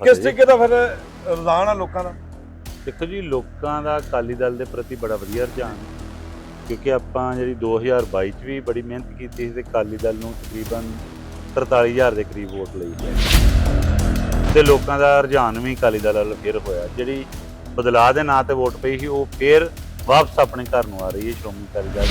ਕਿਸ ਤਰੀਕੇ ਦਾ ਫਿਰ ਰੁਝਾਨ ਆ ਲੋਕਾਂ ਦਾ? ਦੇਖੋ ਜੀ ਲੋਕਾਂ ਦਾ ਅਕਾਲੀ ਦਲ ਦੇ ਪ੍ਰਤੀ ਬੜਾ ਵਧੀਆ ਰੁਝਾਨ। ਕਿਉਂਕਿ ਆਪਾਂ ਜਿਹੜੀ 2022 ਚ ਵੀ ਬੜੀ ਮਿਹਨਤ ਕੀਤੀ ਸੀ ਤੇ ਅਕਾਲੀ ਦਲ ਨੂੰ ਤਕਰੀਬਨ 43000 ਦੇ ਕਰੀਬ ਵੋਟ ਲਈ ਹੈ ਤੇ ਲੋਕਾਂ ਦਾ ਰੁਝਾਨ ਵੀ ਅਕਾਲੀ ਦਲ ਵੱਲ ਫਿਰ ਹੋਇਆ। ਜਿਹੜੀ ਬਦਲਾਅ ਦੇ ਨਾਂ ਤੇ ਵੋਟ ਪਈ ਸੀ ਉਹ ਫਿਰ ਵਾਪਸ ਆਪਣੇ ਘਰ ਨੂੰ ਆ ਰਹੀ ਹੈ ਸ਼੍ਰੋਮਣੀ ਅਕਾਲੀ ਦਲ।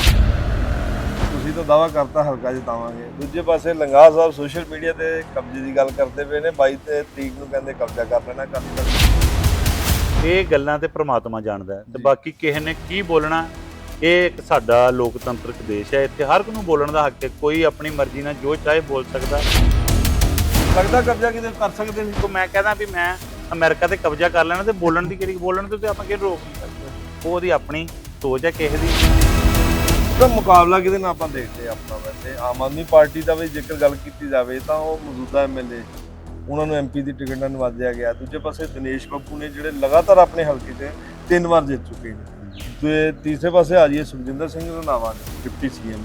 ਤੁਸੀਂ ਤਾਂ ਦਾਵਾ ਕਰਤਾ ਹਲਕਾ ਜਿਤਾਵਾਂਗੇ। ਦੂਜੇ ਪਾਸੇ ਲੰਗਾ ਸਾਹਿਬ ਸੋਸ਼ਲ ਮੀਡੀਆ ਤੇ ਕਬਜ਼ੇ ਦੀ ਗੱਲ ਕਰਦੇ ਪਏ ਨੇ। 22 ਤੇ ਤਰੀਕ ਨੂੰ ਕਹਿੰਦੇ ਕਬਜ਼ਾ ਕਰ ਲੈਣਾ ਅਕਾਲੀ ਦਲ ਇਹ ਗੱਲਾਂ ਤੇ ਪ੍ਰਮਾਤਮਾ ਜਾਣਦਾ ਤੇ। ਬਾਕੀ ਕਿਸੇ ਨੇ ਕੀ ਬੋਲਣਾ ਇਹ ਇੱਕ ਸਾਡਾ ਲੋਕਤੰਤਰਕ ਦੇਸ਼ ਹੈ। ਇੱਥੇ ਹਰ ਇੱਕ ਨੂੰ ਬੋਲਣ ਦਾ ਹੱਕ ਹੈ। ਕੋਈ ਆਪਣੀ ਮਰਜ਼ੀ ਨਾਲ ਜੋ ਚਾਹੇ ਬੋਲ ਸਕਦਾ। ਲੱਗਦਾ ਕਬਜ਼ਾ ਕਿਤੇ ਕਰ ਸਕਦੇ ਨੇ? ਕੋ ਮੈਂ ਕਹਿੰਦਾ ਵੀ ਮੈਂ ਅਮਰੀਕਾ ਤੇ ਕਬਜ਼ਾ ਕਰ ਲੈਣਾ ਤੇ ਬੋਲਣ ਦੀ ਕਿਹੜੀ ਬੋਲਣ ਤੋਂ ਤੇ ਆਪਾਂ ਕਿਹਨੂੰ ਰੋਕ ਨਹੀਂ ਸਕਦੇ। ਉਹ ਉਹਦੀ ਆਪਣੀ ਸੋਚ ਹੈ ਕਿਸੇ ਦੀ। ਤਾਂ ਮੁਕਾਬਲਾ ਕਿਹਦੇ ਨਾਲ ਆਪਾਂ ਦੇਖਦੇ ਆ ਆਪਣਾ ਵੈਸੇ? ਆਮ ਆਦਮੀ ਪਾਰਟੀ ਦਾ ਵੀ ਜੇਕਰ ਗੱਲ ਕੀਤੀ ਜਾਵੇ ਤਾਂ ਉਹ ਮੌਜੂਦਾ ਐਮਐਲਏ ਉਹਨਾਂ ਨੂੰ ਐਮਪੀ ਦੀ ਟਿਕਟ ਨਾਲ ਨਵਾਜਿਆ ਗਿਆ। ਦੂਜੇ ਪਾਸੇ ਦਿਨੇਸ਼ ਬੱਬੂ ਨੇ ਜਿਹੜੇ ਲਗਾਤਾਰ ਆਪਣੇ ਹਲਕੇ 'ਚ ਤਿੰਨ ਵਾਰ ਜਿੱਤ ਚੁੱਕੇ ਨੇ। ਤੇ ਤੀਸਰੇ ਪਾਸੇ ਆ ਜਾਈਏ ਸੁਖਜਿੰਦਰ ਸਿੰਘ ਰੰਧਾਵਾ ਨੇ, ਡਿਪਟੀ ਸੀਐਮ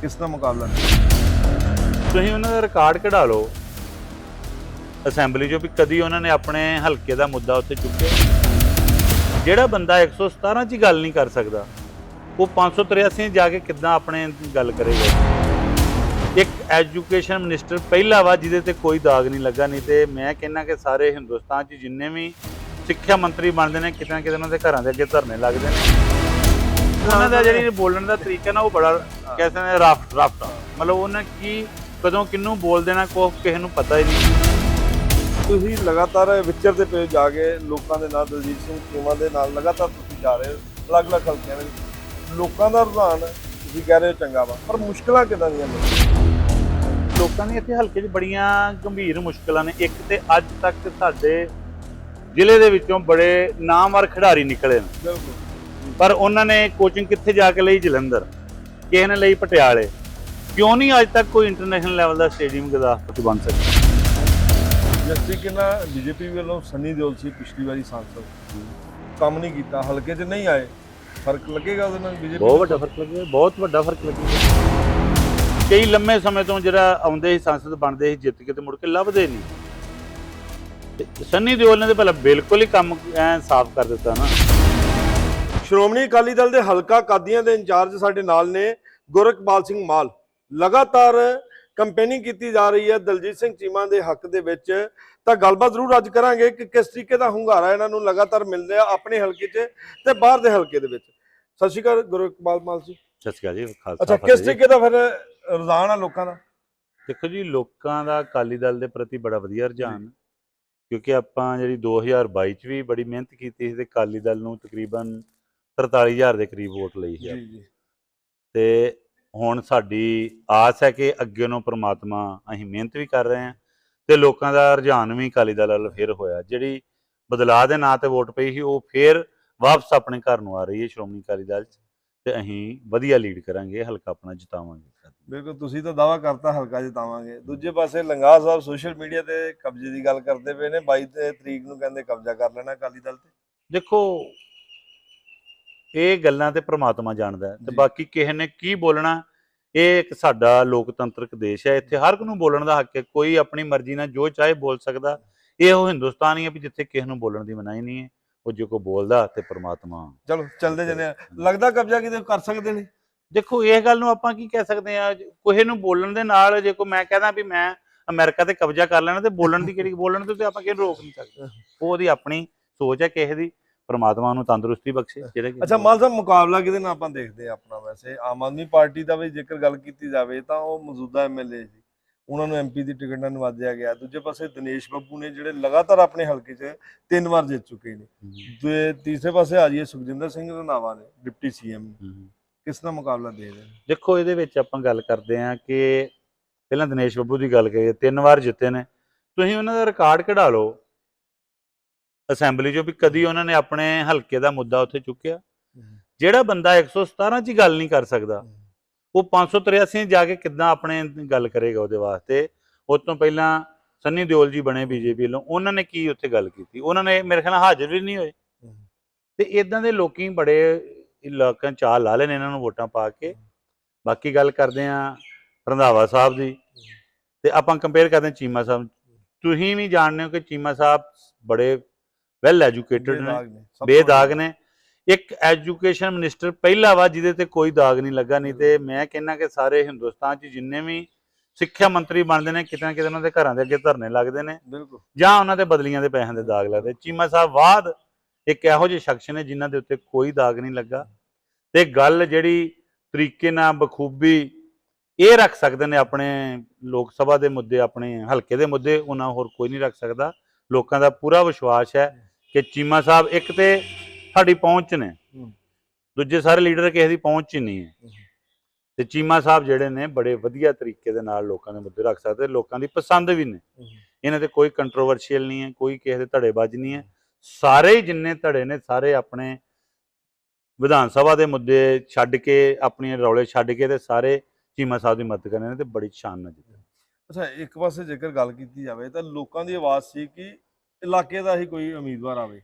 ਕਿਸ ਦਾ ਮੁਕਾਬਲਾ ਤੁਸੀਂ ਉਹਨਾਂ ਦਾ ਰਿਕਾਰਡ ਕਢਾ ਲਓ। ਅਸੈਂਬਲੀ 'ਚੋਂ ਵੀ ਕਦੀ ਉਹਨਾਂ ਨੇ ਆਪਣੇ ਹਲਕੇ ਦਾ ਮੁੱਦਾ ਉੱਥੇ ਚੁੱਕਿਆ। ਜਿਹੜਾ ਬੰਦਾ 117 'ਚ ਹੀ ਗੱਲ ਨਹੀਂ ਕਰ ਸਕਦਾ ਉਹ 583 ਜਾ ਕੇ ਕਿੱਦਾਂ ਆਪਣੇ ਗੱਲ ਕਰੇਗਾ? ਇੱਕ ਐਜੂਕੇਸ਼ਨ ਮਿਨਿਸਟਰ ਪਹਿਲਾ ਵਾ, ਜਿਹਦੇ ਤੇ ਕੋਈ ਦਾਗ ਨਹੀਂ ਲੱਗਾ, ਨਹੀਂ ਤੇ ਮੈਂ ਕਹਿੰਨਾ ਕਿ ਸਾਰੇ ਹਿੰਦੁਸਤਾਨ 'ਚ ਜਿੰਨੇ ਵੀ ਸਿੱਖਿਆ ਮੰਤਰੀ ਬਣਦੇ ਨੇ, ਕਿਤੇ ਨਾ ਕਿਤੇ ਉਹਨਾਂ ਦੇ ਘਰਾਂ ਦੇ ਅੱਗੇ ਧਰਨੇ ਲੱਗਦੇ ਨੇ। ਉਹਨਾਂ ਦਾ ਜਿਹੜੀ ਬੋਲਣ ਦਾ ਤਰੀਕਾ ਨਾ, ਉਹ ਬੜਾ ਕਹਿੰਦੇ ਨੇ ਰਫ ਰਫ ਮਤਲਬ ਉਹਨਾਂ ਕੀ ਕਦੋਂ ਕਿੰਨੂੰ ਬੋਲ ਦੇਣਾ ਕੋ ਕਿਸੇ ਨੂੰ ਪਤਾ ਹੀ ਨਹੀਂ। ਤੁਸੀਂ ਲਗਾਤਾਰ ਵਿਚਰਦੇ ਪਏ ਜਾ ਕੇ ਲੋਕਾਂ ਦੇ ਨਾਲ, ਦਲਜੀਤ ਸਿੰਘ ਚੀਮਾ ਦੇ ਨਾਲ, ਲਗਾਤਾਰ ਤੁਸੀਂ ਜਾ ਰਹੇ ਹੋ, ਅਲੱਗ-ਅਲੱਗ ਹਲਕਿਆਂ ਦੇ ਵਿੱਚ। ਲੋਕਾਂ ਦਾ ਰੁਝਾਨ ਤੁਸੀਂ ਕਹਿ ਰਹੇ ਹੋ ਚੰਗਾ ਵਾ ਪਰ ਮੁਸ਼ਕਲਾਂ ਕਿਦਾਂ ਦੀਆਂ ਨੇ? ਲੋਕਾਂ ਦੀ ਇੱਥੇ ਹਲਕੇ 'ਚ ਬੜੀਆਂ ਗੰਭੀਰ ਮੁਸ਼ਕਲਾਂ ਨੇ। ਇੱਕ ਤੇ ਅੱਜ ਤੱਕ ਸਾਡੇ ਜ਼ਿਲ੍ਹੇ ਦੇ ਵਿੱਚੋਂ ਬੜੇ ਨਾਮਵਰ ਖਿਡਾਰੀ ਨਿਕਲੇ ਨੇ। ਪਰ ਉਹਨਾਂ ਨੇ ਕੋਚਿੰਗ ਕਿੱਥੇ ਜਾ ਕੇ ਲਈ? ਜਲੰਧਰ। ਕਿਸੇ ਨੇ ਲਈ ਪਟਿਆਲੇ। ਕਿਉਂ ਨਹੀਂ ਅੱਜ ਤੱਕ ਕੋਈ ਇੰਟਰਨੈਸ਼ਨਲ ਲੈਵਲ ਦਾ ਸਟੇਡੀਅਮ 'ਚ ਬਣ ਸਕਿਆ? ਜਿਸ ਤਰੀਕੇ ਨਾਲ ਬੀਜੇਪੀ ਵੱਲੋਂ ਸੰਨੀ ਦਿਓਲ ਸੀ ਪਿਛਲੀ ਵਾਰੀ ਸਾਂਸਦ। ਕੰਮ ਨਹੀਂ ਕੀਤਾ ਹਲਕੇ 'ਚ ਨਹੀਂ ਆਏ। ਫ਼ਰਕ ਲੱਗੇਗਾ ਉਹਦੇ ਨਾਲ ਬੀਜੇਪੀ ਬਹੁਤ ਵੱਡਾ ਫ਼ਰਕ ਲੱਗਿਆ ਬਹੁਤ ਵੱਡਾ ਫ਼ਰਕ ਲੱਗਿਆ ਕਈ ਲੰਮੇ ਸਮੇਂ ਤੋਂ ਜਿਹੜਾ ਆਉਂਦੇ ਸੀ ਸੰਸਦ ਬਣਦੇ ਸੀ ਜਿੱਤ ਕੇ ਤੇ ਮੁੜ ਕੇ ਲੱਭਦੇ ਨਹੀਂ। ਤੇ ਸੰਨੀ ਦਿਓਲ ਨੇ ਤੇ ਪਹਿਲਾਂ ਬਿਲਕੁਲ ਹੀ ਕੰਮ ਐ ਸਾਫ਼ ਕਰ ਦਿੱਤਾ ਨਾ। ਸ਼੍ਰੋਮਣੀ ਅਕਾਲੀ ਦਲ ਦੇ ਹਲਕਾ ਕਾਦੀਆਂ ਦੇ ਇੰਚਾਰਜ ਸਾਡੇ ਨਾਲ ਨੇ ਗੁਰਕਪਾਲ ਸਿੰਘ ਮਾਲ। ਲਗਾਤਾਰ ਕੰਪੇਨਿੰਗ ਕੀਤੀ ਜਾ ਰਹੀ ਹੈ ਦਲਜੀਤ ਸਿੰਘ ਚੀਮਾ ਦੇ ਹੱਕ ਦੇ ਵਿੱਚ। ਤਾਂ ਗੱਲਬਾਤ ਜ਼ਰੂਰ ਅੱਜ ਕਰਾਂਗੇ ਕਿ ਕਿਸ ਤਰੀਕੇ ਦਾ ਹੁੰਗਾਰਾ ਇਹਨਾਂ ਨੂੰ ਲਗਾਤਾਰ ਮਿਲ ਰਿਹਾ ਆਪਣੇ ਹਲਕੇ 'ਚ ਤੇ ਬਾਹਰ ਦੇ ਹਲਕੇ ਦੇ ਵਿੱਚ। ਸਤਿ ਸ਼੍ਰੀ ਅਕਾਲ ਗੁਰਕਪਾਲ ਮਾਲ ਜੀ। ਸਤਿ ਸ਼੍ਰੀ ਅਕਾਲ ਜੀ ਖਾਲਸਾ ਅੱਛਾ ਕਿਸ। ਤਰੀਕੇ ਦਾ ਫਿਰ ਰੁਝਾਨ ਆ ਲੋਕਾਂ ਦਾ? ਦੇਖੋ ਜੀ ਲੋਕਾਂ ਦਾ ਅਕਾਲੀ ਦਲ ਦੇ ਪ੍ਰਤੀ ਬੜਾ ਵਧੀਆ ਰੁਝਾਨ। ਕਿਉਂਕਿ ਆਪਾਂ ਜਿਹੜੀ 2022 ਚ ਵੀ ਬੜੀ ਮਿਹਨਤ ਕੀਤੀ ਸੀ ਤੇ ਅਕਾਲੀ ਦਲ ਨੂੰ ਤਕਰੀਬਨ 43000 ਦੇ ਕਰੀਬ ਵੋਟ ਲਈ ਸੀ ਜੀ। ਤੇ ਹੁਣ ਸਾਡੀ ਆਸ ਹੈ ਕਿ ਅੱਗੇ ਨੂੰ ਪ੍ਰਮਾਤਮਾ ਅਸੀਂ ਮਿਹਨਤ ਵੀ ਕਰ ਰਹੇ ਹਾਂ ਤੇ ਲੋਕਾਂ ਦਾ ਰੁਝਾਨ ਵੀ ਅਕਾਲੀ ਦਲ ਵੱਲ ਫਿਰ ਹੋਇਆ। ਜਿਹੜੀ ਬਦਲਾਅ ਦੇ ਨਾਂ ਤੇ ਵੋਟ ਪਈ ਸੀ ਉਹ ਫਿਰ ਵਾਪਸ ਆਪਣੇ ਘਰ ਨੂੰ ਆ ਰਹੀ ਹੈ ਸ਼੍ਰੋਮਣੀ ਅਕਾਲੀ ਦਲ ਚ ਤੇ ਅਸੀਂ ਵਧੀਆ ਲੀਡ ਕਰਾਂਗੇ ਹਲਕਾ ਆਪਣਾ ਜਿਤਾਵਾਂਗੇ। ਬਿਲਕੁਲ ਤੁਸੀਂ ਤਾਂ ਦਾਵਾ ਕਰਤਾ ਹਲਕਾ ਜਿਤਾਵਾਂਗੇ। ਦੂਜੇ ਪਾਸੇ ਲੰਗਾ ਸਾਹਿਬ ਸੋਸ਼ਲ ਮੀਡੀਆ ਤੇ ਕਬਜ਼ੇ ਦੀ ਗੱਲ ਕਰਦੇ ਪਏ ਨੇ 22 ਤੇ ਤਰੀਕ ਨੂੰ ਕਹਿੰਦੇ ਕਬਜ਼ਾ ਕਰ ਲੈਣਾ ਅਕਾਲੀ ਦਲ ਤੇ। ਦੇਖੋ ਇਹ ਗੱਲਾਂ ਤੇ ਪ੍ਰਮਾਤਮਾ ਜਾਣਦਾ ਹੈ ਤੇ। ਬਾਕੀ ਕਿਸੇ ਨੇ ਕੀ ਬੋਲਣਾ ਇਹ ਇੱਕ ਸਾਡਾ ਲੋਕਤੰਤਰਕ ਦੇਸ਼ ਹੈ। ਇੱਥੇ ਹਰ ਇੱਕ ਨੂੰ ਬੋਲਣ ਦਾ ਹੱਕ ਹੈ। ਕੋਈ ਆਪਣੀ ਮਰਜ਼ੀ ਨਾਲ ਜੋ ਚਾਹੇ ਬੋਲ ਸਕਦਾ। ਇਹ ਉਹ ਹਿੰਦੁਸਤਾਨ ਹੀ ਹੈ ਵੀ ਜਿੱਥੇ ਕਿਸੇ ਨੂੰ ਬੋਲਣ ਦੀ ਮਨਾਹੀ ਨਹੀਂ ਹੈ। ਉਹ ਜੇ ਕੋ ਬੋਲਦਾ ਤੇ ਪ੍ਰਮਾਤਮਾ ਚਲੋ ਚੱਲਦੇ ਜਨੇ ਲੱਗਦਾ ਕਬਜ਼ਾ ਕਿਤੇ ਕਰ ਸਕਦੇ ਨੇ? ਦੇਖੋ ਇਹ ਗੱਲ ਨੂੰ ਆਪਾਂ ਕੀ ਕਹਿ ਸਕਦੇ ਆ? ਕਿਸੇ ਨੂੰ ਬੋਲਣ ਦੇ ਨਾਲ ਜੇ ਕੋ ਮੈਂ ਕਹਿੰਦਾ ਵੀ ਮੈਂ ਅਮਰੀਕਾ ਤੇ ਕਬਜ਼ਾ ਕਰ ਲੈਣਾ ਤੇ ਬੋਲਣ ਦੀ ਕਿਹੜੀ ਬੋਲਣ ਤੋਂ ਤੇ ਆਪਾਂ ਕਿਹਨੂੰ ਰੋਕ ਨਹੀਂ ਸਕਦੇ। ਉਹ ਉਹਦੀ ਆਪਣੀ ਸੋਚ ਹੈ ਕਿਸੇ ਦੀ। ਪ੍ਰਮਾਤਮਾ ਨੂੰ ਤੰਦਰੁਸਤੀ ਬਖਸ਼ੇ ਜਿਹੜੇ ਕਿ- ਅੱਛਾ ਮਾਲ ਸਾਹਿਬ ਮੁਕਾਬਲਾ ਕਿਹਦੇ ਨਾਲ ਆਪਾਂ ਦੇਖਦੇ ਆ ਆਪਣਾ ਵੈਸੇ? ਆਮ ਆਦਮੀ ਪਾਰਟੀ ਦਾ ਵੀ ਜੇਕਰ ਗੱਲ ਕੀਤੀ ਜਾਵੇ ਤਾਂ ਉਹ ਮੌਜੂਦਾ ਐਮਐਲਏ ਸੀ ਉਹਨਾਂ ਨੂੰ ਐਮਪੀ ਦੀ ਟਿਕਟ ਨਾਲ ਨਵਾਜਿਆ ਗਿਆ। ਦੂਜੇ ਪਾਸੇ ਦਿਨੇਸ਼ ਬੱਬੂ ਨੇ ਜਿਹੜੇ ਲਗਾਤਾਰ ਆਪਣੇ ਹਲਕੇ 'ਚ ਤਿੰਨ ਵਾਰ ਜਿੱਤ ਚੁੱਕੇ ਨੇ। ਤੇ ਤੀਸਰੇ ਪਾਸੇ ਆ ਜਾਈਏ ਸੁਖਜਿੰਦਰ ਸਿੰਘ ਰੰਧਾਵਾ ਨੇ ਡਿਪਟੀ ਸੀਐਮ। ਕਿਸ ਦਾ ਮੁਕਾਬਲਾ ਦੇ ਰਹੇ ਦੇਖੋ ਇਹਦੇ ਵਿੱਚ ਆਪਾਂ ਗੱਲ ਕਰਦੇ ਹਾਂ ਕਿ ਪਹਿਲਾਂ ਦਿਨੇਸ਼ ਬੱਬੂ ਦੀ ਗੱਲ ਕਰੀਏ ਤਿੰਨ ਵਾਰ ਜਿੱਤੇ ਨੇ। ਤੁਸੀਂ ਉਹਨਾਂ ਦਾ ਰਿਕਾਰਡ ਕਢਾ ਲਓ। ਅਸੈਂਬਲੀ 'ਚੋਂ ਵੀ ਕਦੀ ਉਹਨਾਂ ਨੇ ਆਪਣੇ ਹਲਕੇ ਦਾ ਮੁੱਦਾ ਉੱਥੇ ਚੁੱਕਿਆ। ਜਿਹੜਾ ਬੰਦਾ 117 'ਚ ਗੱਲ ਨਹੀਂ ਕਰ ਸਕਦਾ ਉਹ 583 ਜਾ ਕੇ ਕਿੱਦਾਂ ਆਪਣੇ ਗੱਲ ਕਰੇਗਾ ਉਹਦੇ ਵਾਸਤੇ? ਉਸ ਤੋਂ ਪਹਿਲਾਂ ਸੰਨੀ ਦਿਓਲ ਜੀ ਬਣੇ ਬੀਜੇਪੀ ਵੱਲੋਂ ਉਹਨਾਂ ਨੇ ਕੀ ਉੱਥੇ ਗੱਲ ਕੀਤੀ? ਉਹਨਾਂ ਨੇ ਮੇਰੇ ਖਿਆਲ ਨਾਲ ਹਾਜ਼ਰ ਵੀ ਨਹੀਂ ਹੋਏ। ਤੇ ਇਦਾਂ ਦੇ ਲੋਕੀ ਬੜੇ ਇਲਾਕਿਆਂ ਚ ਚਾਲ ਲਾ ਲੈਣ ਇਹਨਾਂ ਨੂੰ ਵੋਟਾਂ ਪਾ ਕੇ। ਬਾਕੀ ਗੱਲ ਕਰਦੇ ਆ ਰੰਧਾਵਾ ਸਾਹਿਬ ਦੀ। ਤੇ ਆਪਾਂ ਕੰਪੇਅਰ ਕਰਦੇ ਹਾਂ ਚੀਮਾ ਸਾਹਿਬ। ਤੁਸੀਂ ਵੀ ਜਾਣਦੇ ਹੋ ਕਿ ਚੀਮਾ ਸਾਹਿਬ ਬੜੇ ਵੈਲ ਐਜੂਕੇਟਡ ਨੇ ਬੇਦਾਗ ਨੇ। ਇੱਕ ਐਜੂਕੇਸ਼ਨ ਮਿਨਿਸਟਰ ਪਹਿਲਾ ਵਾ ਜਿਹਦੇ ਤੇ ਕੋਈ ਦਾਗ ਨਹੀਂ ਲੱਗਾ ਨਹੀਂ ਤੇ ਮੈਂ ਕਹਿੰਨਾ ਕਿ ਸਾਰੇ ਹਿੰਦੁਸਤਾਨ 'ਚ ਜਿੰਨੇ ਵੀ ਸਿੱਖਿਆ ਮੰਤਰੀ ਬਣਦੇ ਨੇ ਕਿਤੇ ਨਾ ਕਿਤੇ ਉਹਨਾਂ ਦੇ ਘਰਾਂ ਦੇ ਅੱਗੇ ਧਰਨੇ ਲੱਗਦੇ ਨੇ ਬਿਲਕੁਲ। ਜਾਂ ਉਹਨਾਂ ਦੇ ਬਦਲੀਆਂ ਦੇ ਪੈਸਿਆਂ ਦੇ ਦਾਗ ਲੱਗਦੇ। ਚੀਮਾ ਸਾਹਿਬ ਬਾਅਦ ਇੱਕ ਇਹੋ ਜਿਹੇ ਸ਼ਖਸ ਨੇ ਜਿਨ੍ਹਾਂ ਦੇ ਉੱਤੇ ਕੋਈ ਦਾਗ ਨਹੀਂ ਲੱਗਾ। ਤੇ ਗੱਲ ਜਿਹੜੀ ਤਰੀਕੇ ਨਾਲ ਬਖੂਬੀ ਇਹ ਰੱਖ ਸਕਦੇ ਨੇ ਆਪਣੇ ਲੋਕ ਸਭਾ ਦੇ ਮੁੱਦੇ ਆਪਣੇ ਹਲਕੇ ਦੇ ਮੁੱਦੇ ਉਹਨਾਂ ਹੋਰ ਕੋਈ ਨਹੀਂ ਰੱਖ ਸਕਦਾ। ਲੋਕਾਂ ਦਾ ਪੂਰਾ ਵਿਸ਼ਵਾਸ ਹੈ ਕਿ ਚੀਮਾ ਸਾਹਿਬ ਇੱਕ ਤੇ ਸਾਡੀ ਪਹੁੰਚ 'ਚ ਨੇ। ਦੂਜੇ ਸਾਰੇ ਲੀਡਰ ਕਿਸੇ ਦੀ ਪਹੁੰਚ 'ਚ ਹੀ ਨਹੀਂ ਹੈ। ਤੇ ਚੀਮਾ ਸਾਹਿਬ ਜਿਹੜੇ ਨੇ ਬੜੇ ਵਧੀਆ ਤਰੀਕੇ ਦੇ ਨਾਲ ਲੋਕਾਂ ਦੇ ਮੁੱਦੇ ਰੱਖ ਸਕਦੇ ਲੋਕਾਂ ਦੀ ਪਸੰਦ ਵੀ ਨੇ। ਇਹਨਾਂ ਤੇ ਕੋਈ ਕੰਟਰੋਵਰਸ਼ੀਅਲ ਨਹੀਂ ਹੈ ਕੋਈ ਕਿਸੇ ਦੇ ਧੜੇਬਾਜ਼ ਨਹੀਂ ਹੈ। ਸਾਰੇ ਜਿੰਨੇ ਧੜੇ ਨੇ ਸਾਰੇ ਆਪਣੇ ਵਿਧਾਨ ਸਭਾ ਦੇ ਮੁੱਦੇ ਛੱਡ ਕੇ ਆਪਣੀਆਂ ਰੌਲੇ ਛੱਡ ਕੇ ਤੇ ਸਾਰੇ ਚੀਮਾ ਸਾਹਿਬ ਦੀ ਮਦਦ ਕਰਨੇ ਨੇ ਤੇ ਬੜੀ ਸ਼ਾਨ ਨਾਲ ਜਿੱਤੇ ਅੱਛਾ ਇੱਕ ਪਾਸੇ ਜੇਕਰ ਗੱਲ ਕੀਤੀ ਜਾਵੇ ਤਾਂ ਲੋਕਾਂ ਦੀ ਆਵਾਜ਼ ਸੀ ਕਿ ਇਲਾਕੇ ਦਾ ਹੀ ਕੋਈ ਉਮੀਦਵਾਰ ਆਵੇ।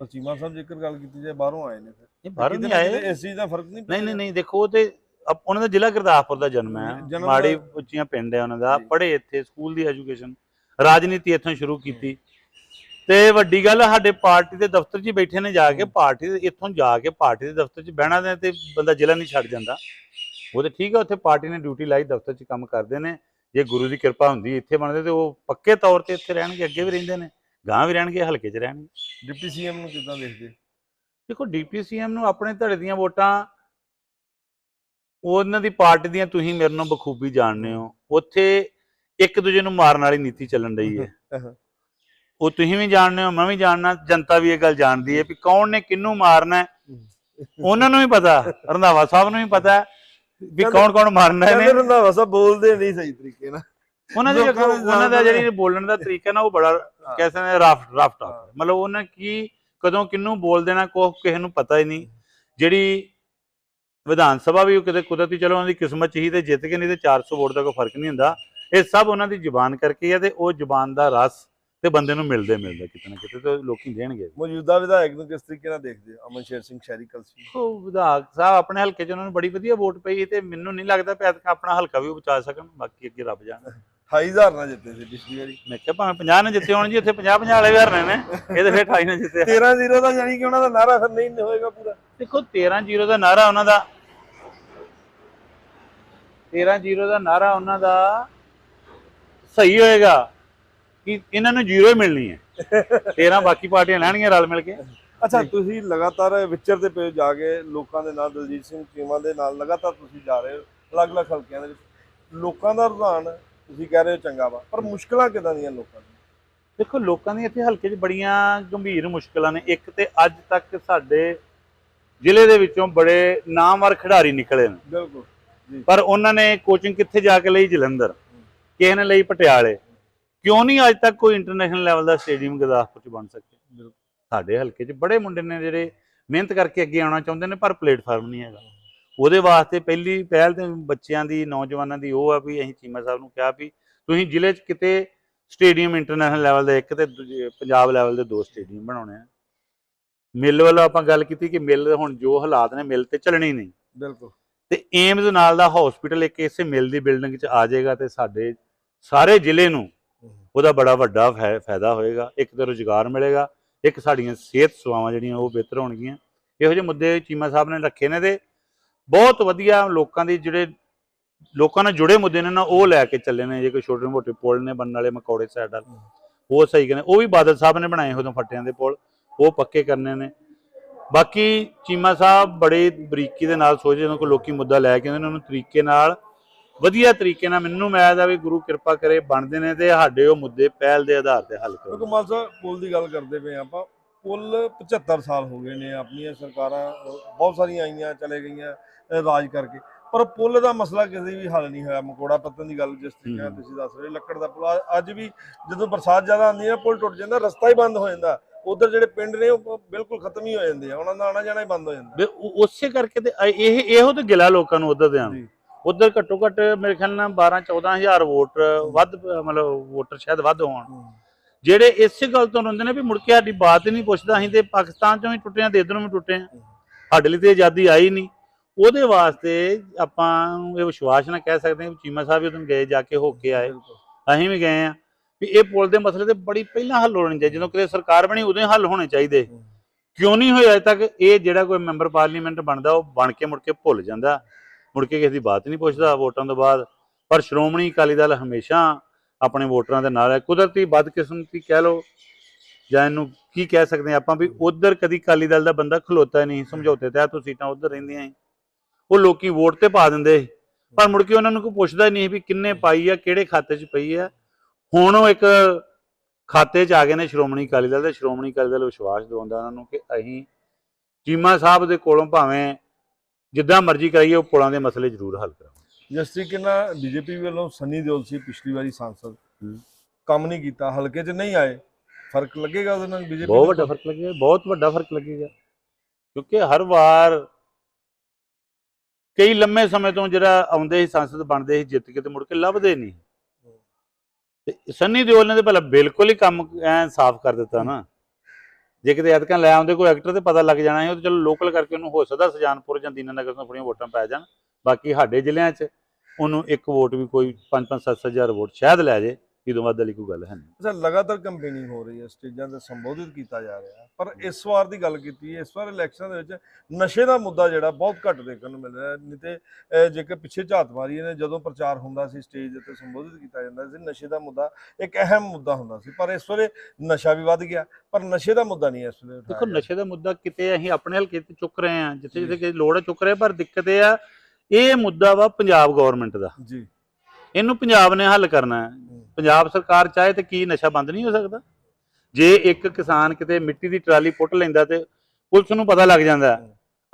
ਪਰ ਚੀਮਾ ਸਾਹਿਬ ਜੇਕਰ ਗੱਲ ਕੀਤੀ ਜਾਏ ਬਾਹਰੋਂ ਆਏ ਨੇ ਫਿਰ। ਬਾਹਰੋਂ ਨਹੀਂ ਆਏ। ਇਸ ਚੀਜ਼ ਦਾ ਫ਼ਰਕ ਨਹੀਂ ਨਹੀਂ ਨਹੀਂ ਨਹੀਂ ਦੇਖੋ ਉਹ ਤੇ ਉਹਨਾਂ ਦਾ ਜ਼ਿਲ੍ਹਾ ਗੁਰਦਾਸਪੁਰ ਦਾ ਜਨਮ ਹੈ। ਮਾੜੀ ਉੱਚੀਆਂ ਪਿੰਡ ਹੈ ਉਹਨਾਂ ਦਾ। ਪੜ੍ਹੇ ਇੱਥੇ ਸਕੂਲ ਦੀ ਐਜੂਕੇਸ਼ਨ ਰਾਜਨੀਤੀ ਇੱਥੋਂ ਸ਼ੁਰੂ ਕੀਤੀ। ਤੇ ਵੱਡੀ ਗੱਲ ਸਾਡੇ ਪਾਰਟੀ ਦੇ ਦਫ਼ਤਰ 'ਚ ਬੈਠੇ ਨੇ ਜਾ ਕੇ। ਪਾਰਟੀ ਦੇ ਇੱਥੋਂ ਜਾ ਕੇ ਪਾਰਟੀ ਦੇ ਦਫ਼ਤਰ 'ਚ ਬਹਿਣਾ ਦੇ ਤੇ ਬੰਦਾ ਜ਼ਿਲ੍ਹਾ ਨਹੀਂ ਛੱਡ ਜਾਂਦਾ। ਉਹ ਤੇ ਠੀਕ ਹੈ ਉੱਥੇ ਪਾਰਟੀ ਨੇ ਡਿਊਟੀ ਲਾਈ ਦਫ਼ਤਰ 'ਚ ਕੰਮ ਕਰਦੇ ਨੇ। ਜੇ ਗੁਰੂ ਦੀ ਕਿਰਪਾ ਹੁੰਦੀ ਇੱਥੇ ਬਣਦੇ ਤੇ ਉਹ ਪੱਕੇ ਤੌਰ ਤੇ ਇੱਥੇ ਰਹਿਣਗੇ ਅੱਗੇ ਵੀ ਰਹਿੰਦੇ ਨੇ। ਗਾਂ ਵੀ ਰਹਿਣਗੇ ਹਲਕੇ 'ਚ ਰਹਿਣਗੇ। ਡਿਪਟੀ ਸੀਐਮ ਨੂੰ ਕਿਦਾਂ ਦੇਖਦੇ? ਦੇਖੋ ਡੀਪੀਸੀਐਮ ਨੂੰ ਆਪਣੇ ਧੜੇ ਦੀਆਂ ਵੋਟਾਂ ਉਹਨਾਂ ਦੀ ਪਾਰਟੀ ਦੀਆਂ ਤੁਸੀਂ ਮੇਰੇ ਨਾਲ ਬਖੂਬੀ ਜਾਣਦੇ ਹੋ। ਉੱਥੇ ਇੱਕ ਦੂਜੇ ਨੂੰ ਮਾਰਨ ਵਾਲੀ ਨੀਤੀ ਚੱਲਣ ਰਹੀ ਹੈ। ਉਹ ਤੁਸੀਂ ਵੀ ਜਾਣਦੇ ਹੋ ਮੈਂ ਵੀ ਜਾਣਦਾ ਜਨਤਾ ਵੀ ਇਹ ਗੱਲ ਜਾਣਦੀ ਹੈ ਵੀ ਕੌਣ ਨੇ ਕਿਹਨੂੰ ਮਾਰਨਾ ਹੈ। ਉਹਨਾਂ ਨੂੰ ਵੀ ਪਤਾ ਰੰਧਾਵਾ ਸਾਹਿਬ ਨੂੰ ਵੀ ਪਤਾ ਹੈ ਵੀ ਕੌਣ ਕੌਣ ਮਾਰਨਾ ਕਹਿੰਦੇ ਨੇ ਰੰਧਾਵਾ ਸਾਹਿਬ ਬੋਲਦੇ ਨਹੀਂ ਸਹੀ ਤਰੀਕੇ ਨਾਲ। ਉਹਨਾਂ ਦੇ ਉਹਨਾਂ ਦਾ ਜਾਣਦੇ ਜਿਹੜੀ ਬੋਲਣ ਦਾ ਤਰੀਕਾ ਨਾ ਉਹ ਬੜਾ। ਕਹਿੰਦੇ ਨੇ ਰਫ ਰਫ। ਟਾਕ ਮਤਲਬ ਉਹਨਾਂ ਕੀ ਕਦੋਂ ਕਿਹਨੂੰ ਬੋਲ ਦੇਣਾ ਕੋ ਕਿਸੇ ਨੂੰ ਪਤਾ ਹੀ ਨਹੀਂ। ਜਿਹੜੀ ਵਿਧਾਨ ਸਭਾ ਵੀ ਉਹ ਕਿਤੇ ਕੁਦਰਤੀ ਚਲੋ ਉਹਨਾਂ ਦੀ ਕਿਸਮਤ ਚ ਹੀ ਤੇ ਜਿੱਤ ਕੇ ਨਹੀਂ ਤੇ 400 ਵੋਟ ਦਾ ਕੋਈ ਫ਼ਰਕ ਨਹੀਂ ਹੁੰਦਾ। ਇਹ ਸਭ ਉਹਨਾਂ ਦੀ ਜ਼ੁਬਾਨ ਕਰਕੇ ਹੈ ਤੇ ਉਹ ਜ਼ੁਬਾਨ ਦਾ ਰਸ ਤੇ ਬੰਦੇ ਨੂੰ ਮਿਲਦੇ ਮਿਲਦਾ ਕਿਤੇ ਨਾ ਕਿਤੇ ਤੇ ਲੋਕੀ ਦੇਣਗੇ। ਮੌਜੂਦਾ ਵਿਧਾਇਕ ਨੂੰ ਕਿਸ ਤਰੀਕੇ ਨਾਲ ਦੇਖਦੇ ਹੋ? ਅਮਨਸ਼ੇਰ ਸਿੰਘ ਸ਼ਹਿਰੀ ਕਲਸੀ ਉਹ ਵਿਧਾਇਕ ਸਾਹਿਬ ਆਪਣੇ ਹਲਕੇ ਚ ਉਹਨਾਂ ਨੂੰ ਬੜੀ ਵਧੀਆ ਵੋਟ ਪਈ ਤੇ ਮੈਨੂੰ ਨਹੀਂ ਲੱਗਦਾ ਪਿਆ ਆਪਣਾ ਹਲਕਾ ਵੀ ਉਹ ਬਚਾ ਸਕਣ ਬਾਕੀ ਅੱਗੇ ਰੱਬ ਜਾਣੇ 28000 ਨਾਲ ਜਿੱਤੇ ਸੀ ਪਿਛਲੀ ਵਾਰੀ। ਮੈਂ ਕਿਹਾ ਭਾਵੇਂ 50 ਨੇ ਜਿੱਤੇ ਹੋਣ ਜੀ ਉੱਥੇ 50 50 ਵਾਲੇ ਵੀ ਹਰਨੇ ਨੇ। ਇਹ ਤੇ ਫਿਰ 28 ਨੇ ਜਿੱਤੇ 13-0 ਦਾ ਯਾਨੀ ਕਿ ਉਹਨਾਂ ਦਾ ਨਾਰਾ ਫਿਰ ਨਹੀਂ ਹੋਏਗਾ ਪੂਰਾ। ਦੇਖੋ 13-0 ਦਾ ਨਾਰਾ ਉਹਨਾਂ ਦਾ। 13-0 ਦਾ ਨਾਰਾ ਉਹਨਾਂ ਦਾ ਸਹੀ ਹੋਏਗਾ ਕਿ ਇਹਨਾਂ ਨੂੰ ਜ਼ੀਰੋ ਹੀ ਮਿਲਣੀ ਹੈ। 13 ਬਾਕੀ ਪਾਰਟੀਆਂ ਲੈਣਗੀਆਂ ਰਲ ਮਿਲ ਕੇ। ਅੱਛਾ ਤੁਸੀਂ ਲਗਾਤਾਰ ਵਿਚਰਦੇ ਪਏ ਹੋ ਜਾ ਕੇ ਲੋਕਾਂ ਦੇ ਨਾਲ ਦਲਜੀਤ ਸਿੰਘ ਚੀਮਾ ਦੇ ਨਾਲ ਲਗਾਤਾਰ ਤੁਸੀਂ ਜਾ ਰਹੇ ਹੋ ਅਲੱਗ-ਅਲੱਗ ਹਲਕਿਆਂ ਦੇ ਵਿੱਚ। ਲੋਕਾਂ ਦਾ ਰੁਝਾਨ ਤੁਸੀਂ ਕਹਿ ਰਹੇ ਹੋ ਚੰਗਾ ਵਾ ਪਰ ਮੁਸ਼ਕਲਾਂ ਕਿਦਾਂ ਦੀਆਂ ਲੋਕਾਂ ਦੀਆਂ? ਦੇਖੋ ਲੋਕਾਂ ਦੀਆਂ ਇੱਥੇ ਹਲਕੇ 'ਚ ਬੜੀਆਂ ਗੰਭੀਰ ਮੁਸ਼ਕਲਾਂ ਨੇ। ਇੱਕ ਤੇ ਅੱਜ ਤੱਕ ਸਾਡੇ ਜ਼ਿਲ੍ਹੇ ਦੇ ਵਿੱਚੋਂ ਬੜੇ ਨਾਮਵਰ ਖਿਡਾਰੀ ਨਿਕਲੇ ਨੇ। ਬਿਲਕੁਲ ਪਰ ਉਹਨਾਂ ਨੇ ਕੋਚਿੰਗ ਕਿੱਥੇ ਜਾ ਕੇ ਲਈ ਜਲੰਧਰ? ਕਿਸੇ ਨੇ ਲਈ ਪਟਿਆਲੇ। ਕਿਉਂ ਨਹੀਂ ਅੱਜ ਤੱਕ ਕੋਈ ਇੰਟਰਨੈਸ਼ਨਲ ਲੈਵਲ ਦਾ ਸਟੇਡੀਅਮ ਗੁਰਦਾਸਪੁਰ 'ਚ ਬਣ ਸਕਿਆ? ਬਿਲਕੁਲ। ਸਾਡੇ ਹਲਕੇ 'ਚ ਬੜੇ ਮੁੰਡੇ ਨੇ ਜਿਹੜੇ ਮਿਹਨਤ ਕਰਕੇ ਅੱਗੇ ਆਉਣਾ ਚਾਹੁੰਦੇ ਨੇ ਪਰ ਪਲੇਟਫਾਰਮ ਨਹੀਂ ਹੈਗਾ। ਉਹਦੇ ਵਾਸਤੇ ਪਹਿਲੀ ਪਹਿਲ ਤੇ ਬੱਚਿਆਂ ਦੀ ਨੌਜਵਾਨਾਂ ਦੀ ਉਹ ਆ ਵੀ ਅਸੀਂ ਚੀਮਾ ਸਾਹਿਬ ਨੂੰ ਕਿਹਾ ਵੀ ਤੁਸੀਂ ਜ਼ਿਲ੍ਹੇ 'ਚ ਕਿਤੇ ਸਟੇਡੀਅਮ ਇੰਟਰਨੈਸ਼ਨਲ ਲੈਵਲ ਦੇ ਇੱਕ ਤੇ ਪੰਜਾਬ ਲੈਵਲ ਦੇ ਦੋ ਸਟੇਡੀਅਮ ਬਣਾਉਣੇ ਆ। ਮਿੱਲ ਵੱਲੋਂ ਆਪਾਂ ਗੱਲ ਕੀਤੀ ਕਿ ਮਿੱਲ ਹੁਣ ਜੋ ਹਾਲਾਤ ਨੇ ਮਿੱਲ ਤੇ ਚੱਲਣੀ ਨਹੀਂ। ਬਿਲਕੁਲ। ਤੇ ਏਮਜ਼ ਨਾਲ ਦਾ ਹਸਪੀਟਲ ਇੱਕ ਇਸੇ ਮਿਲ ਦੀ ਬਿਲਡਿੰਗ 'ਚ ਆ ਜਾਏਗਾ ਤੇ ਸਾਡੇ ਸਾਰੇ ਜ਼ਿਲ੍ਹੇ ਨੂੰ ਉਹਦਾ ਬੜਾ ਵੱਡਾ ਫਾਇ- ਫਾਇਦਾ ਹੋਏਗਾ ਇੱਕ ਤਾਂ ਰੁਜ਼ਗਾਰ ਮਿਲੇਗਾ ਇੱਕ ਸਾਡੀਆਂ ਸਿਹਤ ਸੇਵਾਵਾਂ ਜਿਹੜੀਆਂ ਉਹ ਬਿਹਤਰ ਹੋਣਗੀਆਂ। ਇਹੋ ਜਿਹੇ ਮੁੱਦੇ ਚੀਮਾ ਸਾਹਿਬ ਨੇ ਰੱਖੇ ਨੇ ਤੇ ਬਹੁਤ ਵਧੀਆ ਲੋਕਾਂ ਦੀ ਜਿਹੜੇ ਲੋਕਾਂ ਨਾਲ ਜੁੜੇ ਮੁੱਦੇ ਨੇ ਨਾ ਉਹ ਲੈ ਕੇ ਚੱਲੇ ਨੇ ਜੇ ਕੋਈ ਛੋਟੇ ਮੋਟੇ ਪੁਲ ਨੇ ਬਣਨ ਵਾਲੇ ਮਕੌੜੇ ਸਾਈਡ ਵੱਲ। ਉਹ ਸਹੀ ਕਰਨੇ ਉਹ ਵੀ ਬਾਦਲ ਸਾਹਿਬ ਨੇ ਬਣਾਏ ਉਦੋਂ ਫੱਟਿਆਂ ਦੇ ਪੁਲ ਉਹ ਪੱਕੇ ਕਰਨੇ ਨੇ। ਬਾਕੀ ਚੀਮਾ ਸਾਹਿਬ ਬੜੇ ਬਰੀਕੀ ਦੇ ਨਾਲ ਸੋਚਦੇ ਨੇ ਕੋਈ ਲੋਕੀ ਮੁੱਦਾ ਲੈ ਕੇ ਆਉਂਦੇ ਨੇ ਉਹਨੂੰ ਤਰੀਕੇ ਨਾਲ ਵਧੀਆ ਤਰੀਕੇ ਨਾਲ ਮੈਨੂੰ ਮੈਂ ਦਾ ਵੀ ਗੁਰੂ ਕਿਰਪਾ ਕਰੇ ਬਣਦੇ ਨੇ ਤੇ ਸਾਡੇ ਉਹ ਮੁੱਦੇ ਪਹਿਲ ਦੇ ਆਧਾਰ ਤੇ ਹੱਲ ਕਰੋ। ਕਿਉਂਕਿ ਮਾਨ ਸਾਹਿਬ ਪੁੱਲ ਦੀ ਗੱਲ ਕਰਦੇ ਪਏ ਆਪਾਂ। ਪੁੱਲ 75 ਸਾਲ ਹੋ ਗਏ ਨੇ ਆਪਣੀਆਂ ਸਰਕਾਰਾਂ ਬਹੁਤ ਸਾਰੀਆਂ ਆਈਆਂ ਚਲੇ ਗਈਆਂ ਰਾਜ ਕਰਕੇ। ਪਰ ਪੁੱਲ ਦਾ ਮਸਲਾ ਕਿਸੇ ਵੀ ਹੱਲ ਨਹੀਂ ਹੋਇਆ। ਮਕੋੜਾ ਪੱਤਨ ਦੀ ਗੱਲ ਜਿਸ ਤਰੀਕੇ ਨਾਲ। ਤੁਸੀਂ ਦੱਸ ਰਹੇ ਲੱਕੜ ਦਾ ਪੁੱਲ। ਅੱਜ ਵੀ ਜਦੋਂ ਬਰਸਾਤ ਜ਼ਿਆਦਾ ਆਉਂਦੀ ਹੈ ਪੁੱਲ ਟੁੱਟ ਜਾਂਦਾ ਰਸਤਾ ਹੀ ਬੰਦ ਹੋ ਜਾਂਦਾ। ਉਧਰ ਜਿਹੜੇ ਪਿੰਡ ਨੇ ਉਹ ਬਿਲਕੁਲ ਖਤਮ ਹੀ ਹੋ ਜਾਂਦੇ ਆ। ਉਹਨਾਂ ਦਾ ਆਣਾ ਜਾਣਾ ਹੀ ਬੰਦ ਹੋ ਜਾਂਦਾ। ਉਸੇ ਕਰਕੇ ਤੇ ਇਹ ਇਹ- ਤੇ ਗਿਲਾ ਲੋਕਾਂ ਨੂੰ ਉਧਰ ਦੇ ਆਂ। ਉਧਰ ਘੱਟੋ ਘੱਟ ਮੇਰੇ ਖਿਆਲ ਨਾਲ 12 14000 ਵੋਟ ਵੱਧ ਮਤਲਬ ਵੋਟਰ ਸ਼ਾਇਦ ਵੱਧ ਹੋਣ। ਜਿਹੜੇ ਇਸੇ ਗੱਲ ਤੋਂ ਰੋਂਦੇ ਨੇ ਵੀ ਮੁੜ ਕੇ ਸਾਡੀ ਬਾਤ ਹੀ ਨਹੀਂ ਪੁੱਛਦਾ, ਅਸੀਂ ਤੇ ਪਾਕਿਸਤਾਨ ਚੋਂ ਵੀ ਟੁੱਟੇ ਆ ਤੇ ਇਧਰੋਂ ਵੀ ਟੁੱਟੇ ਆ ਸਾਡੇ ਲਈ ਤੇ ਆਜ਼ਾਦੀ ਆਈ ਨਹੀਂ। ਉਹਦੇ ਵਾਸਤੇ ਆਪਾਂ ਇਹ ਵਿਸ਼ਵਾਸ ਨਾਲ ਕਹਿ ਸਕਦੇ ਹਾਂ ਕਿ ਚੀਮਾ ਸਾਹਿਬ ਉਦੋਂ ਗਏ, ਜਾ ਕੇ ਹੋ ਕੇ ਆਏ। ਅਸੀਂ ਵੀ ਗਏ ਆ ਵੀ ਇਹ ਪੁਲ ਦੇ ਮਸਲੇ ਤੇ ਬੜੀ ਪਹਿਲਾਂ ਹੱਲ ਹੋਣੇ ਚਾਹੀਦੇ, ਜਦੋਂ ਕਿਤੇ ਸਰਕਾਰ ਬਣੀ ਉਦੋਂ ਹੀ ਹੱਲ ਹੋਣੇ ਚਾਹੀਦੇ। ਕਿਉਂ ਨਹੀਂ ਹੋਇਆ ਅਜੇ ਤੱਕ ਇਹ ਜਿਹੜਾ ਕੋਈ ਮੈਂਬਰ ਪਾਰਲੀਮੈਂਟ ਬਣਦਾ, ਉਹ ਬਣ ਕੇ ਮੁੜ ਕੇ ਭੁੱਲ ਜਾਂਦਾ। ਮੁੜ ਕੇ ਕਿਸੇ ਦੀ ਬਾਤ ਨਹੀਂ ਪੁੱਛਦਾ ਵੋਟਾਂ ਤੋਂ ਬਾਅਦ। ਪਰ ਸ਼੍ਰੋਮਣੀ ਅਕਾਲੀ ਦਲ ਹਮੇਸ਼ਾ ਆਪਣੇ ਵੋਟਰਾਂ ਦੇ ਨਾਲ ਹੈ। ਕੁਦਰਤੀ ਬਦਕਿਸਮਤੀ ਕਹਿ ਲਓ ਜਾਂ ਇਹਨੂੰ ਕੀ ਕਹਿ ਸਕਦੇ ਹਾਂ ਆਪਾਂ ਵੀ ਉਧਰ ਕਦੀ ਅਕਾਲੀ ਦਲ ਦਾ ਬੰਦਾ ਖਲੋਤਾ ਹੀ ਨਹੀਂ ਸਮਝੌਤੇ ਤਹਿਤ ਤੋਂ ਸੀਟਾਂ ਉਧਰ ਰਹਿੰਦੀਆਂ ਸੀ। ਉਹ ਲੋਕੀ ਵੋਟ ਤੇ ਪਾ ਦਿੰਦੇ ਸੀ। ਪਰ ਮੁੜ ਕੇ ਉਹਨਾਂ ਨੂੰ ਕੋਈ ਪੁੱਛਦਾ ਹੀ ਨਹੀਂ ਵੀ ਕਿੰਨੇ ਪਾਈ ਆ, ਕਿਹੜੇ ਖਾਤੇ 'ਚ ਪਈ ਆ। ਹੁਣ ਉਹ ਇੱਕ ਖਾਤੇ 'ਚ ਆ ਗਏ ਨੇ ਸ਼੍ਰੋਮਣੀ ਅਕਾਲੀ ਦਲ ਦੇ। ਸ਼੍ਰੋਮਣੀ ਅਕਾਲੀ ਦਲ ਵਿਸ਼ਵਾਸ ਦਿਵਾਉਂਦਾ ਉਹਨਾਂ ਨੂੰ ਕਿ ਅਸੀਂ ਚੀਮਾ ਸਾਹਿਬ ਦੇ ਕੋਲੋਂ ਭਾਵੇਂ ਜਿੱਦਾਂ ਮਰਜ਼ੀ ਕਰਾਈਏ, ਉਹ ਪੁਲਾਂ ਦੇ ਮਸਲੇ ਜ਼ਰੂਰ ਹੱਲ ਕਰਾਂਗੇ। ਜਿਸ ਤਰੀਕੇ ਨਾਲ ਬੀਜੇਪੀ ਵੱਲੋਂ ਸੰਨੀ ਦਿਓਲ ਸੀ ਪਿਛਲੀ ਵਾਰੀ ਸਾਂਸਦ। ਕੰਮ ਨਹੀਂ ਕੀਤਾ ਹਲਕੇ 'ਚ ਨਹੀਂ ਆਏ। ਫ਼ਰਕ ਲੱਗੇਗਾ ਉਹਦੇ ਨਾਲ ਬੀਜੇਪੀ ਬਹੁਤ ਵੱਡਾ ਫ਼ਰਕ ਲੱਗੇਗਾ ਬਹੁਤ ਵੱਡਾ ਫ਼ਰਕ ਲੱਗੇਗਾ। ਕਿਉਂਕਿ ਹਰ ਵਾਰ ਕਈ ਲੰਮੇ ਸਮੇਂ ਤੋਂ ਜਿਹੜਾ ਆਉਂਦੇ ਸੀ ਸੰਸਦ ਬਣਦੇ ਸੀ ਜਿੱਤ ਕੇ ਤੇ ਮੁੜ ਕੇ ਲੱਭਦੇ ਨਹੀਂ। ਤੇ ਸੰਨੀ ਦਿਓਲ ਨੇ ਤੇ ਪਹਿਲਾਂ ਬਿਲਕੁਲ ਹੀ ਕੰਮ ਐ ਸਾਫ਼ ਕਰ ਦਿੱਤਾ ਨਾ। ਜੇ ਕਿਤੇ ਐਤਕਾਂ ਲੈ ਆਉਂਦੇ ਕੋਈ ਐਕਟਰ ਤੇ ਪਤਾ ਲੱਗ ਜਾਣਾ ਸੀ ਉਹ ਤੇ ਚਲੋ ਲੋਕਲ ਕਰਕੇ ਉਹਨੂੰ ਹੋ ਸਕਦਾ ਸੁਜਾਨਪੁਰ ਜਾਂ ਦੀਨਾਨਗਰ ਤੋਂ ਥੋੜੀਆਂ ਵੋਟਾਂ ਪੈ ਜਾਣ। ਬਾਕੀ ਸਾਡੇ ਜ਼ਿਲ੍ਹਿਆਂ 'ਚ ਉਹਨੂੰ ਇੱਕ ਵੋਟ ਵੀ ਕੋਈ 5-5 7-7000 ਵੋਟ ਸ਼ਾਇਦ ਲੈ ਜੇ ਇਦੋਂ ਵੱਧ ਵਾਲੀ ਕੋਈ ਗੱਲ ਹੈ ਨਹੀਂ ਅੱਛਾ ਲਗਾਤਾਰ ਕੰਪੇਨਿੰਗ ਹੋ ਰਹੀ ਹੈ ਸਟੇਜਾਂ ਤੇ ਸੰਬੋਧਿਤ ਕੀਤਾ ਜਾ ਰਿਹਾ ਪਰ ਇਸ ਵਾਰ ਦੀ ਗੱਲ ਕੀਤੀ ਹੈ ਇਸ ਵਾਰ ਇਲੈਕਸ਼ਨ ਦੇ ਵਿੱਚ ਨਸ਼ੇ ਦਾ ਮੁੱਦਾ ਜਿਹੜਾ ਬਹੁਤ ਘੱਟ ਦੇਖਣ ਨੂੰ ਮਿਲ ਰਿਹਾ। ਨਹੀਂ ਤੇ ਜੇਕਰ ਪਿੱਛੇ ਝਾਤ ਮਾਰੀਏ ਨੇ ਜਦੋਂ ਪ੍ਰਚਾਰ ਹੁੰਦਾ ਸੀ ਸਟੇਜ ਤੇ ਸੰਬੋਧਿਤ ਕੀਤਾ ਜਾਂਦਾ ਸੀ ਨਸ਼ੇ ਦਾ ਮੁੱਦਾ ਇੱਕ ਅਹਿਮ ਮੁੱਦਾ ਹੁੰਦਾ ਸੀ ਪਰ ਇਸ ਵੇਲੇ ਨਸ਼ਾ ਵੀ ਵੱਧ ਗਿਆ ਪਰ ਨਸ਼ੇ ਦਾ ਮੁੱਦਾ ਨਹੀਂ ਇਸ ਵੇਲੇ ਦੇਖੋ। ਨਸ਼ੇ ਦਾ ਮੁੱਦਾ ਕਿਤੇ ਅਸੀਂ ਆਪਣੇ ਹਲਕੇ ਤੇ ਚੁੱਕ ਰਹੇ ਹਾਂ ਜਿੱਥੇ ਜਿੱਥੇ ਲੋੜ ਚੁੱਕ ਰਹੇ ਪਰ ਦਿੱਕਤ ਇਹ ਆ ਇਹ ਮੁੱਦਾ ਵਾ ਪੰਜਾਬ ਗਵਰਨਮੈਂਟ ਦਾ। ਜੀ। ਇਹਨੂੰ ਪੰਜਾਬ ਨੇ ਹੱਲ ਕਰਨਾ ਹੈ। ਪੰਜਾਬ ਸਰਕਾਰ ਚਾਹੇ ਤੇ ਕੀ ਨਸ਼ਾ ਬੰਦ ਨਹੀਂ ਹੋ ਸਕਦਾ। ਜੇ ਇੱਕ ਕਿਸਾਨ ਕਿਤੇ ਮਿੱਟੀ ਦੀ ਟਰਾਲੀ ਪੁੱਟ ਲੈਂਦਾ ਤੇ ਪੁਲਿਸ ਨੂੰ ਪਤਾ ਲੱਗ ਜਾਂਦਾ।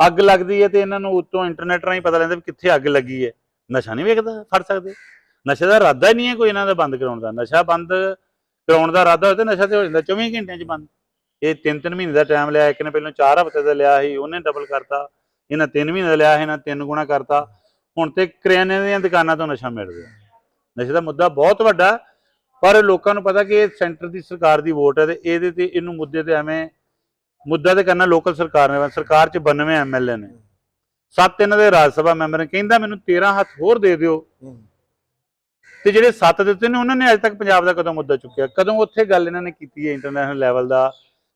ਅੱਗ ਲੱਗਦੀ ਹੈ ਤੇ ਇਹਨਾਂ ਨੂੰ ਉੱਤੋਂ ਇੰਟਰਨੈਟ ਰਾਹੀਂ ਪਤਾ ਲੈਂਦਾ ਵੀ ਕਿੱਥੇ ਅੱਗ ਲੱਗੀ ਹੈ। ਨਸ਼ਾ ਨਹੀਂ ਵੇਖਦਾ ਫੜ ਸਕਦੇ। ਨਸ਼ੇ ਦਾ ਇਰਾਦਾ ਹੀ ਨਹੀਂ ਹੈ ਕੋਈ ਇਹਨਾਂ ਦਾ ਬੰਦ ਕਰਾਉਣ ਦਾ। ਨਸ਼ਾ ਬੰਦ ਕਰਾਉਣ ਦਾ ਇਰਾਦਾ ਹੋਵੇ ਤੇ ਨਸ਼ਾ ਤੇ ਹੋ ਜਾਂਦਾ 24 ਘੰਟਿਆਂ 'ਚ ਬੰਦ। ਇਹ ਤਿੰਨ ਤਿੰਨ ਮਹੀਨੇ ਦਾ ਟਾਈਮ ਲਿਆ ਇੱਕ ਨੇ ਪਹਿਲਾਂ 4 ਹਫ਼ਤੇ ਦਾ ਲਿਆ ਸੀ ਉਹਨੇ ਡਬਲ ਕਰਤਾ। ਇਹਨਾਂ 3 ਮਹੀਨੇ ਦਾ ਲਿਆ ਇਹਨਾਂ ਤਿੰਨ ਗੁਣਾ ਕਰਤਾ। ਹੁਣ ਤੇ ਕਰਿਆਨੇ ਦੀਆਂ ਦੁਕਾਨਾਂ ਤੋਂ ਨਸ਼ਾ ਮਿਲ ਰਿਹਾ। ਨਸ਼ੇ ਦਾ ਮੁੱਦਾ ਬਹੁਤ ਵੱਡਾ ਪਰ ਲੋਕਾਂ ਨੂੰ ਪਤਾ ਕਿ ਇਹ ਸੈਂਟਰ ਦੀ ਸਰਕਾਰ ਦੀ ਵੋਟ ਹੈ ਤੇ ਇਹਦੇ ਤੇ ਇਹਨੂੰ ਮੁੱਦੇ ਤੇ ਐਵੇਂ ਮੁੱਦਾ ਤੇ ਕਰਨਾ ਲੋਕਲ ਸਰਕਾਰ ਨੇ ਸਰਕਾਰ ਚ 92 ਐਮਐਲਏ ਨੇ। ਸੱਤ ਇਹਨਾਂ ਦੇ ਰਾਜ ਸਭਾ ਮੈਂਬਰ ਨੇ ਕਹਿੰਦਾ ਮੈਨੂੰ 13 ਹੱਥ ਹੋਰ ਦੇ ਦਿਓ। ਤੇ ਜਿਹੜੇ ਸੱਤ ਦਿੱਤੇ ਨੇ ਉਹਨਾਂ ਨੇ ਅਜੇ ਤੱਕ ਪੰਜਾਬ ਦਾ ਕਦੋਂ ਮੁੱਦਾ ਚੁੱਕਿਆ? ਕਦੋਂ ਉੱਥੇ ਗੱਲ ਇਹਨਾਂ ਨੇ ਕੀਤੀ ਹੈ ਇੰਟਰਨੈਸ਼ਨਲ ਲੈਵਲ ਦਾ?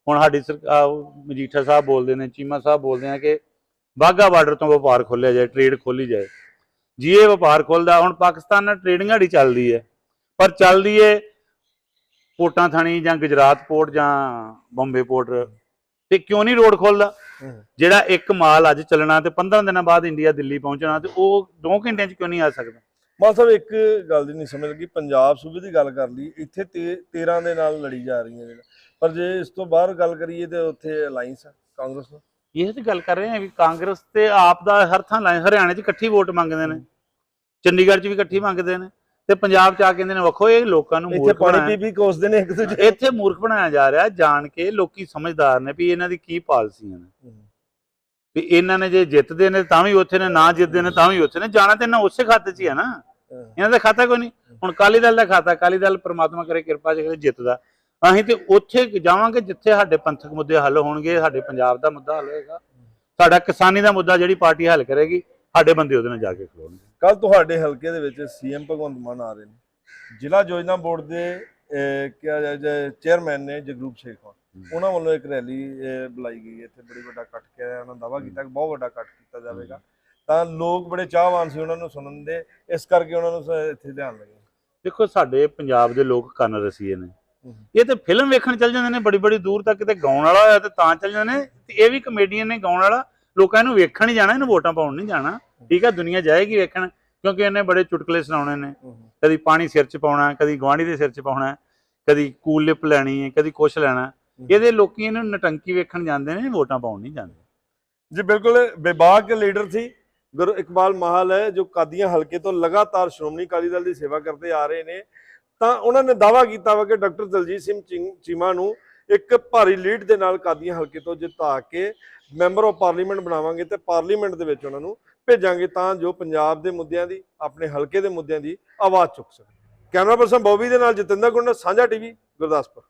ਹੁਣ ਸਾਡੀ ਸਰਕਾਰ ਮਜੀਠਾ ਸਾਹਿਬ ਬੋਲਦੇ ਨੇ ਚੀਮਾ ਸਾਹਿਬ ਬੋਲਦੇ ਆ ਕਿ ਬਾਗਾ ਬਾਰਡਰ ਤੋਂ ਵਪਾਰ ਖੋਲਿਆ ਜਾਏ ਟ੍ਰੇਡ ਖੋਲੀ ਜਾਏ। ਜੀ ਇਹ ਵਪਾਰ ਖੋਲਦਾ ਹੁਣ ਪਾਕਿਸਤਾਨ ਨਾਲ ਟ੍ਰੇਡਿੰਗ ਸਾਡੀ ਚੱਲਦੀ ਹੈ। ਪਰ ਚੱਲਦੀ ਏ ਪੋਰਟਾਂ ਥਾਣੀ ਜਾਂ ਗੁਜਰਾਤ ਪੋਰਟ ਜਾਂ ਬੰਬੇ ਪੋਰਟ ਤੇ ਕਿਉਂ ਨਹੀਂ ਰੋਡ ਖੋਲਦਾ? ਹੂੰ। ਜਿਹੜਾ ਇੱਕ ਮਾਲ ਅੱਜ ਚੱਲਣਾ ਤੇ 15 ਦਿਨਾਂ ਬਾਅਦ ਇੰਡੀਆ ਦਿੱਲੀ ਪਹੁੰਚਣਾ ਤੇ ਉਹ 2 ਘੰਟਿਆਂ 'ਚ ਕਿਉਂ ਨਹੀਂ ਆ ਸਕਦਾ? ਮਾਨ ਸਾਹਿਬ ਇੱਕ ਗੱਲ ਦੀ ਨਹੀਂ ਸਮਝ ਲੱਗੀ ਪੰਜਾਬ ਸੂਬੇ ਦੀ ਗੱਲ ਕਰ ਲਈ ਇੱਥੇ ਤੇ 13 ਦੇ ਨਾਲ ਲੜੀ ਜਾ ਰਹੀਆਂ ਜਿਹੜਾ ਪਰ ਜੇ ਇਸ ਤੋਂ ਬਾਹਰ ਗੱਲ ਕਰੀਏ ਤੇ ਉੱਥੇ ਅਲਾਈਅੰਸ ਹੈ ਕਾਂਗਰਸ ਨਾਲ ਇਹ ਤੇ ਗੱਲ ਕਰ ਰਹੇ ਹਾਂ ਵੀ ਕਾਂਗਰਸ ਤੇ ਆਪ ਦਾ ਹਰ ਥਾਂ ਲਾਇ ਹਰਿਆਣੇ 'ਚ ਇਕੱਠੀ ਵੋਟ ਮੰਗਦੇ ਨੇ। ਚੰਡੀਗੜ੍ਹ 'ਚ ਵੀ ਇਕੱਠੀ ਮੰਗਦੇ ਨੇ ਤੇ ਪੰਜਾਬ 'ਚ ਆ ਕੇ ਕਹਿੰਦੇ ਨੇ ਵੱਖੋ ਇਹ ਲੋਕਾਂ ਨੂੰ ਇੱਥੇ ਮੂਰਖ ਪਾਣੀ ਬਣਾਇਆ। ਪੀ ਪੀ ਕੋਸਦੇ ਨੇ ਇੱਕ ਦੂਜੇ ਇੱਥੇ ਮੂਰਖ ਬਣਾਇਆ ਜਾ ਰਿਹਾ ਜਾਣ ਕੇ ਲੋਕੀ ਸਮਝਦਾਰ ਨੇ ਵੀ ਇਹਨਾਂ ਦੀ ਕੀ ਪਾਲਿਸੀਆਂ ਨੇ। ਵੀ ਇਹਨਾਂ ਨੇ ਜੇ ਜਿੱਤਦੇ ਨੇ ਤਾਂ ਵੀ ਉੱਥੇ ਨੇ ਨਾ ਜਿੱਤਦੇ ਨੇ ਤਾਂ ਵੀ ਉੱਥੇ ਨੇ। ਜਾਣਾ ਤੇ ਇਹਨਾਂ ਉਸੇ ਖਾਤੇ 'ਚ ਹੀ ਹੈ ਨਾ। ਇਹਨਾਂ ਦਾ ਖਾਤਾ ਕੋਈ ਨਹੀਂ। ਹੁਣ ਕਾਲੀ ਦਲ ਦਾ ਖਾਤਾ ਕਾਲੀ ਦਲ ਪ੍ਰਮਾਤਮਾ ਕਰੇ ਕਿਰਪਾ ਜੇ ਜਿੱਤਦਾ। ਅਸੀਂ ਤੇ ਉੱਥੇ ਜਾਵਾਂਗੇ ਜਿੱਥੇ ਸਾਡੇ ਪੰਥਕ ਮੁੱਦੇ ਹੱਲ ਹੋਣਗੇ ਸਾਡੇ ਪੰਜਾਬ ਦਾ ਮੁੱਦਾ ਹੱਲ ਹੋਏਗਾ। ਸਾਡਾ ਕਿਸਾਨੀ ਦਾ ਮੁੱਦਾ ਜਿਹੜੀ ਪਾਰਟੀ ਹੱਲ ਕਰੇਗੀ ਸਾਡੇ ਬੰਦੇ ਉਹਦੇ ਨਾਲ ਜਾ ਕੇ ਖਲੋਣਗੇ। ਕੱਲ ਤੁਹਾਡੇ ਹਲਕੇ ਦੇ ਵਿੱਚ ਸੀਐਮ ਭਗਵੰਤ ਮਾਨ ਆ ਰਹੇ ਨੇ। ਜ਼ਿਲ੍ਹਾ ਯੋਜਨਾ ਬੋਰਡ ਦੇ ਕਿਹਾ ਜਾਏ ਚੇਅਰਮੈਨ ਨੇ ਜਗਰੂਪ ਸ਼ੇਖਵਾਨ ਉਹਨਾਂ ਵੱਲੋਂ ਇੱਕ ਰੈਲੀ ਬੁਲਾਈ ਗਈ ਇੱਥੇ ਬੜੀ ਵੱਡਾ ਇਕੱਠ ਕਿਹਾ ਉਹਨਾਂ ਦਾਵਾ ਕੀਤਾ ਕਿ ਬਹੁਤ ਵੱਡਾ ਇਕੱਠ ਕੀਤਾ ਜਾਵੇਗਾ। ਤਾਂ ਲੋਕ ਬੜੇ ਚਾਹਵਾਨ ਸੀ ਉਹਨਾਂ ਨੂੰ ਸੁਣਨ ਦੇ। ਇਸ ਕਰਕੇ ਉਹਨਾਂ ਨੂੰ ਇੱਥੇ ਧਿਆਨ ਲੱਗੇ। ਦੇਖੋ ਸਾਡੇ ਪੰਜਾਬ ਦੇ ਲੋਕ ਕੰਨ ਰਸੀਏ ਨੇ। ਇਹ ਤੇ ਫਿਲਮ ਵੇਖਣ ਚੱਲ ਜਾਂਦੇ ਨੇ ਬੜੀ ਬੜੀ ਦੂਰ ਤੱਕ ਕਿਤੇ ਗਾਉਣ ਵਾਲਾ ਹੋਇਆ ਤੇ ਤਾਂ ਚੱਲ ਜਾਂਦੇ ਨੇ ਤੇ ਇਹ ਵੀ ਕਮੇਡੀਅਨ ਨੇ ਗਾਉਣ ਵਾਲਾ ਲੋਕਾਂ ਨੂੰ ਵੇਖਣ ਹੀ ਜਾਣਾ ਇਹਨੂੰ ਵੋਟਾਂ ਪਾਉਣ ਨਹੀਂ ਜਾਣਾ। ਠੀਕ ਆ ਦੁਨੀਆ ਜਾਏਗੀ ਵੇਖਣ ਕਿਉਂਕਿ ਇਹਨੇ ਬੜੇ ਚੁਟਕਲੇ ਸੁਣਾਉਣੇ ਨੇ। ਕਦੀ ਪਾਣੀ ਸਿਰ 'ਚ ਪਾਉਣਾ ਕਦੀ ਗਵਾਂਢੀ ਦੇ ਸਿਰ 'ਚ ਪਾਉਣਾ ਕਦੀ ਕੂਲ ਲਿਪ ਲੈਣੀ ਹੈ ਕਦੀ ਕੁਛ ਲੈਣਾ। ਇਹਦੇ ਲੋਕੀ ਇਹਨੂੰ ਨਟੰਕੀ ਵੇਖਣ ਜਾਂਦੇ ਨੇ ਵੋਟਾਂ ਪਾਉਣ ਨਹੀਂ ਜਾਂਦੇ। ਜੀ ਬਿਲਕੁਲ ਬੇਬਾਕ ਲੀਡਰ ਸੀ। ਗੁਰੂ ਇਕਬਾਲ ਮਾਹਲ ਹੈ ਜੋ ਕਾਦੀਆਂ ਹਲਕੇ ਤੋਂ ਲਗਾਤਾਰ ਸ਼੍ਰੋਮਣੀ ਅਕਾਲੀ ਦਲ ਦੀ ਸੇਵਾ ਕਰਦੇ ਆ ਰਹੇ ਨੇ। ਤਾਂ ਉਹਨਾਂ ਨੇ ਦਾਵਾ ਕੀਤਾ ਵਾ ਕਿ ਡਾਕਟਰ ਦਲਜੀਤ ਸਿੰਘ ਚਿੰ- ਚੀਮਾ ਨੂੰ ਇੱਕ ਭਾਰੀ ਲੀਡ ਦੇ ਨਾਲ ਕਾਦੀਆਂ ਹਲਕੇ ਤੋਂ ਜਿਤਾ ਕੇ ਮੈਂਬਰ ਆਫ ਪਾਰਲੀਮੈਂਟ ਬਣਾਵਾਂਗੇ ਤੇ ਪਾਰਲੀਮੈਂਟ ਦੇ ਵਿੱਚ ਉਹਨਾਂ ਨੂੰ ਭੇਜਾਂਗੇ ਤਾਂ ਜੋ ਪੰਜਾਬ ਦੇ ਮੁੱਦਿਆਂ ਦੀ, ਆਪਣੇ ਹਲਕੇ ਦੇ ਮੁੱਦਿਆਂ ਦੀ ਆਵਾਜ਼ ਚੁੱਕ ਸਕਣ। ਕੈਮਰਾ ਪਰਸਨ ਬੋਬੀ ਦੇ ਨਾਲ ਜਤਿੰਦਰ ਗੁੰਡਾ, ਸਾਂਝਾ ਟੀਵੀ, ਗੁਰਦਾਸਪੁਰ।